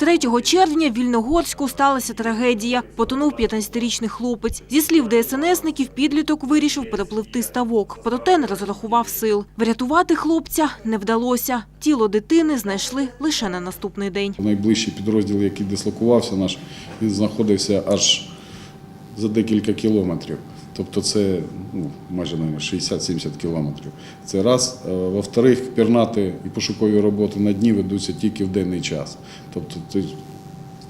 3 червня в Вільногорську сталася трагедія. Потонув 15-річний хлопець. Зі слів ДСНСників, підліток вирішив перепливти ставок, проте не розрахував сил. Врятувати хлопця не вдалося. Тіло дитини знайшли лише на наступний день. Найближчий підрозділ, який дислокувався наш, він знаходився аж за декілька кілометрів. Тобто це ну, майже на 60-70 кілометрів. Це раз. Е, Во-вторых, пірнати і пошукові роботи на дні ведуться тільки в денний час. Тобто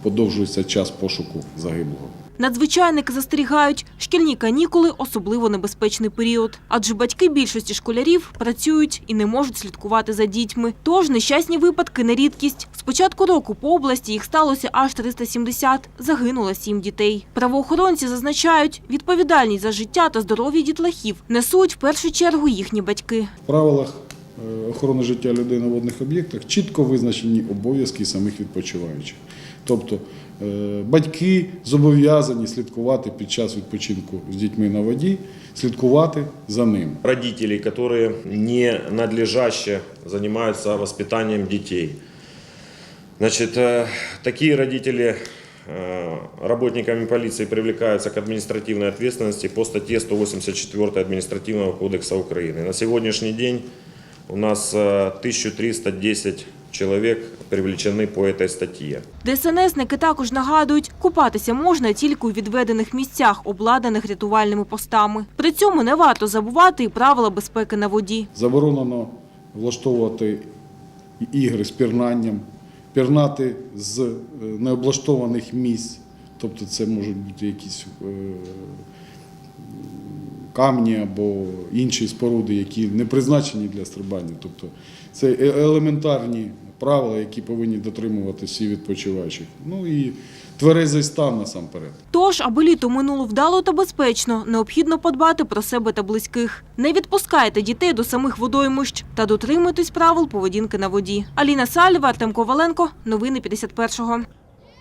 подовжується час пошуку загиблого. Надзвичайники застерігають, шкільні канікули – особливо небезпечний період. Адже батьки більшості школярів працюють і не можуть слідкувати за дітьми. Тож нещасні випадки не рідкість. З початку року по області їх сталося аж 370. Загинуло сім дітей. Правоохоронці зазначають, відповідальність за життя та здоров'я дітлахів несуть в першу чергу їхні батьки. В правилах охорони життя людей на водних об'єктах чітко визначені обов'язки самих відпочиваючих. Тобто е, батьки зобов'язані слідкувати під час відпочинку з дітьми на воді, слідкувати за ним. родителей, которые не надлежаще занимаются воспитанием детей. Значит, э, такие родители э, работниками полиции привлекаются к административной ответственности по статье 184 Административного кодекса Украины. На сегодняшний день у нас э, 1310 человек привлечены по этой статье. ДСНСники також нагадують, купатися можна тільки у відведених місцях, обладнаних рятувальними постами. При цьому не варто забувати і правила безпеки на воді. Заборонено влаштовувати ігри з пірнанням, пірнати з е, необлаштованих місць, тобто це можуть бути якісь е, камні або інші споруди, які не призначені для стрибання. Тобто це е- елементарні правила, які повинні дотримувати всі відпочивачі. Ну і тверезий стан насамперед. Тож, аби літо минуло вдало та безпечно, необхідно подбати про себе та близьких. Не відпускайте дітей до самих водоймищ та дотримуйтесь правил поведінки на воді. Аліна Сальва, Артем Коваленко. Новини 51-го.